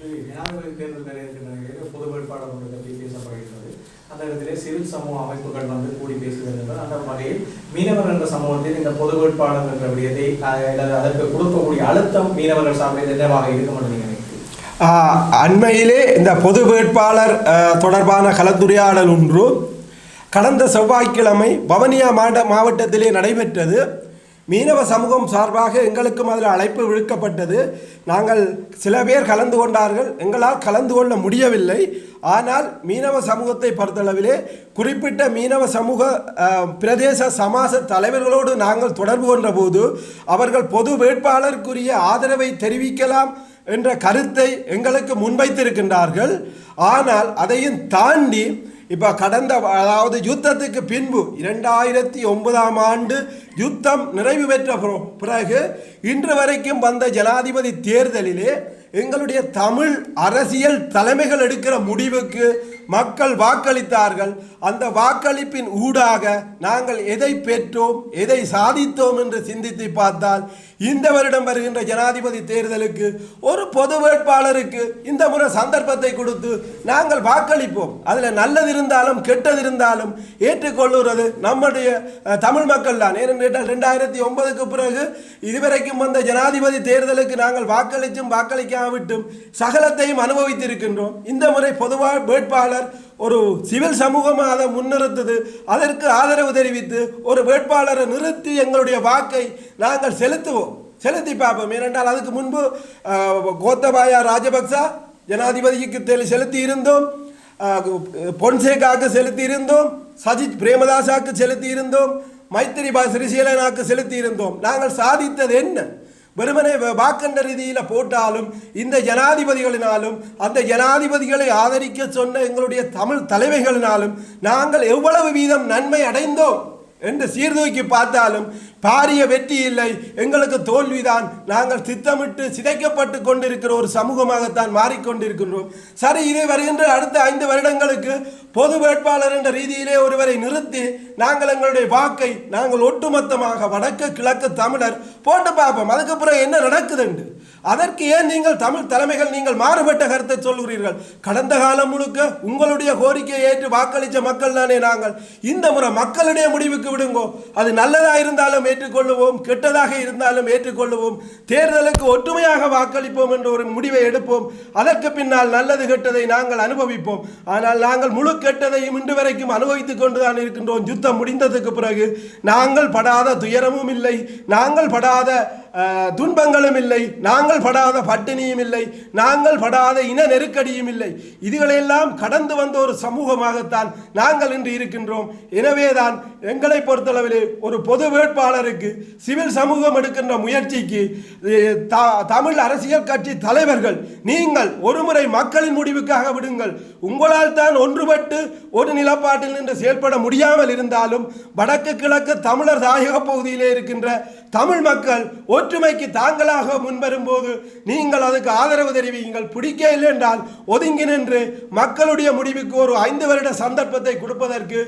ஜனாதிபதி தேர்தல் நிறைய பொது வேட்பாளர் ஒன்று பற்றி பேசப்படுகின்றது. அந்த இடத்திலே சிவில் சமூக அமைப்புகள் வந்து கூடி பேசுகிறது அந்த வகையில் மீனவர் என்ற சமூகத்தில் இந்த பொது வேட்பாளர் என்ற விடயத்தை அதற்கு கொடுக்கக்கூடிய அழுத்தம் மீனவர்கள் சார்பில் என்னவாக இருக்கும் என்று நீங்கள் அண்மையிலே இந்த பொது வேட்பாளர் தொடர்பான கலந்துரையாடல் ஒன்று கடந்த செவ்வாய்க்கிழமை பவனியா மாவட்ட மாவட்டத்திலே நடைபெற்றது. மீனவ சமூகம் சார்பாக எங்களுக்கும் அதில் அழைப்பு விடுக்கப்பட்டது. நாங்கள் சில பேர் கலந்து கொண்டார்கள். எங்களால் கலந்து கொள்ள முடியவில்லை. ஆனால் மீனவ சமூகத்தை பொறுத்தளவிலே குறிப்பிட்ட மீனவ சமூக பிரதேச சமாச தலைவர்களோடு நாங்கள் தொடர்பு கொண்ட போது அவர்கள் பொது வேட்பாளருக்குரிய ஆதரவை தெரிவிக்கலாம் என்ற கருத்தை எங்களுக்கு முன்வைத்திருக்கின்றார்கள். ஆனால் அதையும் தாண்டி இப்போ கடந்த அதாவது யுத்தத்துக்கு பின்பு இரண்டாயிரத்தி ஒன்பதாம் ஆண்டு யுத்தம் நிறைவு பெற்ற பிறகு இன்று வரைக்கும் வந்த ஜனாதிபதி தேர்தலிலே எங்களுடைய தமிழ் அரசியல் தலைமைகள் எடுக்கிற முடிவுக்கு மக்கள் வாக்களித்தார்கள். அந்த வாக்களிப்பின் ஊடாக நாங்கள் எதை பெற்றோம் எதை சாதித்தோம் என்று சிந்தித்து பார்த்தால் இந்த வருடம் வருகின்ற ஜனாதிபதி தேர்தலுக்கு ஒரு பொது வேட்பாளருக்கு இந்த முறை சந்தர்ப்பத்தை கொடுத்து நாங்கள் வாக்களிப்போம். அதில் நல்லது இருந்தாலும் கெட்டது இருந்தாலும் ஏற்றுக்கொள்ளுறது நம்முடைய தமிழ் மக்கள் தான். கேட்டால் ரெண்டாயிரத்தி ஒன்பதுக்கு பிறகு இதுவரைக்கும் வந்த ஜனாதிபதி தேர்தலுக்கு நாங்கள் வாக்களித்தும் வாக்களிக்காவிட்டும் சகலத்தையும் அனுபவித்திருக்கின்றோம். இந்த முறை பொதுவாக வேட்பாளர் ஒரு சிவில் சமூகமாக அதை முன்னிறுத்தது. அதற்கு ஆதரவு தெரிவித்து ஒரு வேட்பாளரை நிறுத்தி எங்களுடைய வாக்கை நாங்கள் செலுத்துவோம். செலுத்தி பார்ப்போம். ஏனென்றால் அதுக்கு முன்பு கோத்தபாயா ராஜபக்சா ஜனாதிபதிக்கு தெளி- செலுத்தி இருந்தோம் பொன்சேகாவுக்கு செலுத்தி இருந்தோம் சஜித் பிரேமதாசாவுக்கு செலுத்தி இருந்தோம் மைத்திரிபா சிறிசீலனாக்கு செலுத்தி இருந்தோம் நாங்கள் சாதித்தது என்ன? வெறுமனே வ- ரீதியில் போட்டாலும் இந்த ஜனாதிபதிகளினாலும் அந்த ஜனாதிபதிகளை ஆதரிக்க சொன்ன எங்களுடைய தமிழ் தலைமைகளினாலும் நாங்கள் எவ்வளவு வீதம் நன்மை அடைந்தோம் என்று சீர்தூக்கி பார்த்தாலும் பாரிய வெற்றி இல்லை. எங்களுக்கு தோல்விதான். நாங்கள் திட்டமிட்டு சிதைக்கப்பட்டு கொண்டிருக்கிற ஒரு சமூகமாகத்தான் மாறிக்கொண்டிருக்கின்றோம். சரி இது வருகின்ற அடுத்த ஐந்து வருடங்களுக்கு பொது வேட்பாளர் என்ற ரீதியிலே ஒருவரை நிறுத்தி நாங்கள் எங்களுடைய வாக்கை நாங்கள் ஒட்டுமொத்தமாக வடக்கு கிழக்கு தமிழர் போட்டு பார்ப்போம். அதுக்கப்புறம் என்ன என்ன நடக்குதுண்டு அதற்கு ஏன் நீங்கள் தமிழ் தலைமைகள் நீங்கள் மாறுபட்ட கருத்தை சொல்கிறீர்கள் கடந்த காலம் முழுக்க உங்களுடைய கோரிக்கையை ஏற்று வாக்களித்த மக்கள் தானே நாங்கள். இந்த முறை மக்களுடைய முடிவுக்கு விடுங்கோ. அது நல்லதாக இருந்தாலும் ஏற்றுக்கொள்ளுவோம் கெட்டதாக இருந்தாலும் ஏற்றுக்கொள்ளுவோம். தேர்தலுக்கு ஒற்றுமையாக வாக்களிப்போம் என்ற ஒரு முடிவை எடுப்போம். அதற்கு பின்னால் நல்லது கெட்டதை நாங்கள் அனுபவிப்போம். ஆனால் நாங்கள் முழு கெட்டதையும் இன்று வரைக்கும் அனுபவித்துக் கொண்டுதான் இருக்கின்றோம். யுத்தம் முடிந்ததுக்கு பிறகு நாங்கள் படாத துயரமும் இல்லை. நாங்கள் படாத துன்பங்களும் இல்லை. நாங்கள் படாத பட்டினியும் இல்லை. நாங்கள் படாத இன நெருக்கடியும் இல்லை. இதுகளையெல்லாம் கடந்து வந்த ஒரு சமூகமாகத்தான் நாங்கள் இன்று இருக்கின்றோம். எனவேதான் எங்களை பொறுத்தளவிலே ஒரு பொது வேட்பாளருக்கு சிவில் சமூகம் எடுக்கின்ற முயற்சிக்கு தமிழ் அரசியல் கட்சி தலைவர்கள் நீங்கள் ஒருமுறை மக்களின் முடிவுக்காக விடுங்கள். உங்களால் தான் ஒன்றுபட்டு ஒரு நிலப்பாட்டில் நின்று செயல்பட முடியாமல் இருந்தாலும் வடக்கு கிழக்கு தமிழர் தாயக பகுதியிலே இருக்கின்ற தமிழ் மக்கள் ஒரு ஒற்றுமைக்கு தாங்களாக முன்வரும்போது நீங்கள் அதுக்கு ஆதரவு தெரிவிங்கள் பிடிக்க இல்லை என்றால் ஒதுங்கி நின்று மக்களுடைய முடிவுக்கு ஒரு ஐந்து வருட சந்தர்ப்பத்தை கொடுப்பதற்கு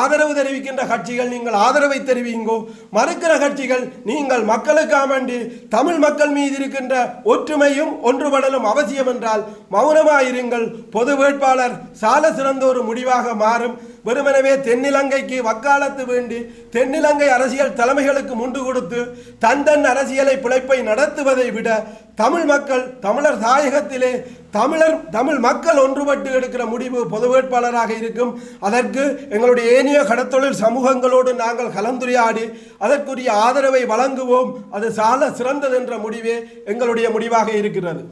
ஆதரவு தெரிவிக்கின்ற கட்சிகள் நீங்கள் ஆதரவை தெரிவிங்கோ. மறுக்கிற கட்சிகள் நீங்கள் மக்களுக்காக வேண்டி தமிழ் மக்கள் மீது இருக்கின்ற ஒற்றுமையும் ஒன்றுபடலும் அவசியம் என்றால் மௌனமாயிருங்கள். பொது வேட்பாளர் சால சிறந்த ஒரு முடிவாக மாறும். வெறுமனவே தென்னிலங்கைக்கு வக்காலத்து வேண்டி தென்னிலங்கை அரசியல் தலைமைகளுக்கு முண்டு கொடுத்து தந்தன் அரசியலை பிழைப்பை நடத்துவதை விட தமிழ் மக்கள் தமிழர் தாயகத்திலே தமிழர் தமிழ் மக்கள் ஒன்றுபட்டு எடுக்கிற முடிவு பொது வேட்பாளராக இருக்கும். அதற்கு எங்களுடைய ஏனைய கடத்தொழில் சமூகங்களோடு நாங்கள் கலந்துரையாடி அதற்குரிய ஆதரவை வழங்குவோம். அது சால சிறந்தது என்ற முடிவே எங்களுடைய முடிவாக இருக்கிறது.